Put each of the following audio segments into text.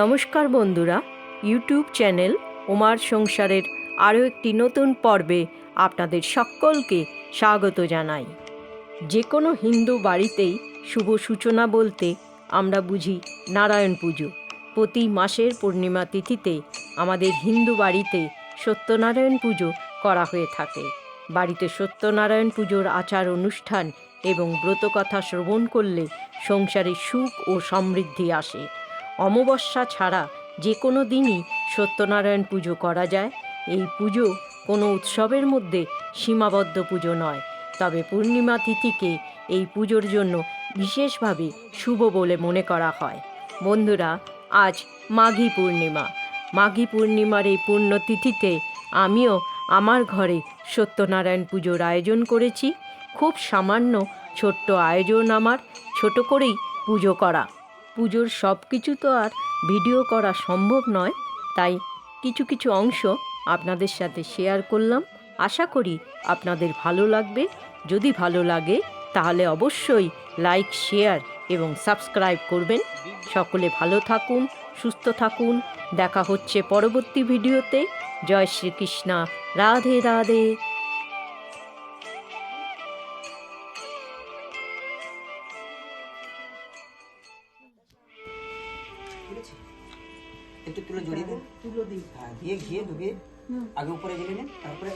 নমস্কার বন্ধুরা, YouTube channel ওমার সংসারের আরও একটি নতুন পর্বে আপনাদের সকলকে স্বাগত জানাই। যে কোনো হিন্দু বাড়িতেই শুভ সূচনা বলতে আমরা বুঝি নারায়ণ পুজো। প্রতি মাসের পূর্ণিমা তিথিতে আমাদের হিন্দু বাড়িতে সত্যনারায়ণ পুজো করা হয়ে থাকে। বাড়িতে সত্যনারায়ণ পুজোর আচার অনুষ্ঠান এবং ব্রতকথা শ্রবণ করলে সংসারে সুখ ও সমৃদ্ধি আসে। অমাবস্যা ছাড়া যে কোনো দিনই সত্যনারায়ণ পুজো করা যায়। এই পুজো কোনো উৎসবের মধ্যে সীমাবদ্ধ পুজো নয়, তবে পূর্ণিমা তিথিকে এই পুজোর জন্য বিশেষভাবে শুভ বলে মনে করা হয়। বন্ধুরা, আজ মাঘী পূর্ণিমা। মাঘী পূর্ণিমার এই পুণ্যতিথিতে আমিও আমার ঘরে সত্যনারায়ণ পুজোর আয়োজন করেছি। খুব সামান্য ছোট্ট আয়োজন আমার, ছোট করেই পুজো করা। পুজোর সব কিছু তো আর ভিডিও করা সম্ভব নয়, তাই কিছু কিছু অংশ আপনাদের সাথে শেয়ার করলাম। আশা করি আপনাদের ভালো লাগবে। যদি ভালো লাগে, তাহলে অবশ্যই লাইক, শেয়ার এবং সাবস্ক্রাইব করবেন। সকলে ভালো থাকুন, সুস্থ থাকুন। দেখা হচ্ছে পরবর্তী ভিডিওতে। জয় শ্রীকৃষ্ণা। রাধে রাধে। আছে একটু তুলো জড়িয়ে দিন। তুলো দিই। হ্যাঁ দিয়ে ঘিয়ে ঢুকিয়ে আগে উপরে জেলে নিন তারপরে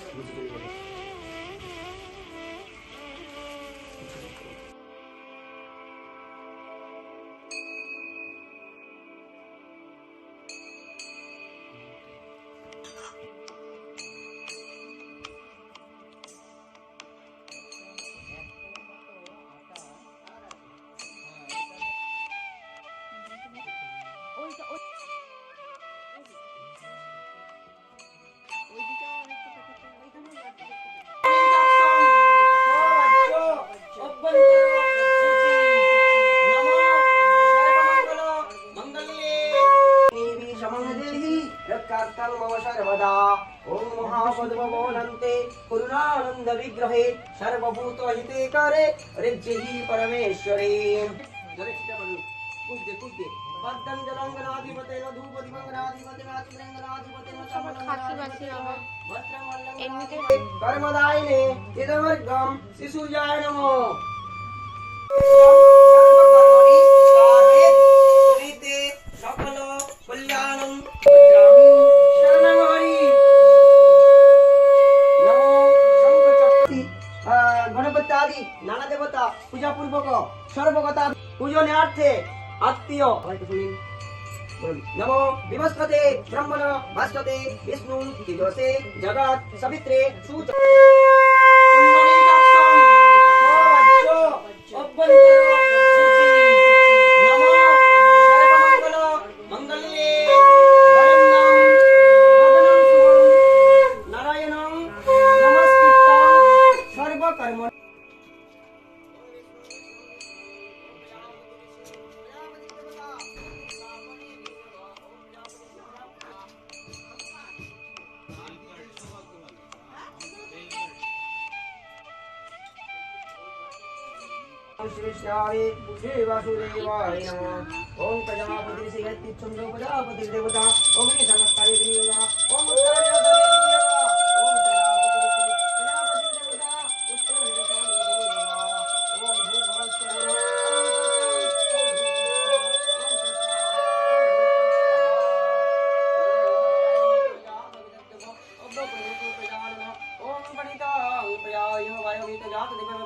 पद्ममोहनन्ते विग्रहे सर्वभूत हिते करे रिज्यहि परमेश्वरे कर्मदायिने शिशु जाए नमो পূজা পূর্বক পূজনার্থে আত্মীয়। নমো বিমস্পতে ব্রহ্মণ ভাস্বতে বিষ্ণু জগৎ সবিত্রে সূচ श्रीश्रावे बुधे वासुदेवाय नमः ओम प्रजापति से यति छंदो प्रजापति देवता ओम नि समत्ताय देवा ओम उत्तर देवता ओम प्रजापति देवता उत्तर देवता ओम भूर्भुवस्सुरः ओम पणिता उपयाय वायवीत जात दिव्य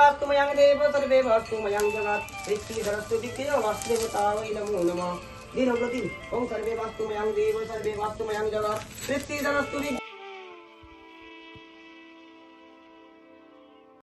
ओम सर्वे वास्तु मयं देव सर्वे वास्तु मयं जगत् सृष्टि सरस्वती दिक्खियो वास्तुदेवता वै नमो नमः दिन प्रति ओम सर्वे वास्तु मयं देव सर्वे वास्तु मयं जगत् सृष्टि सरस्वती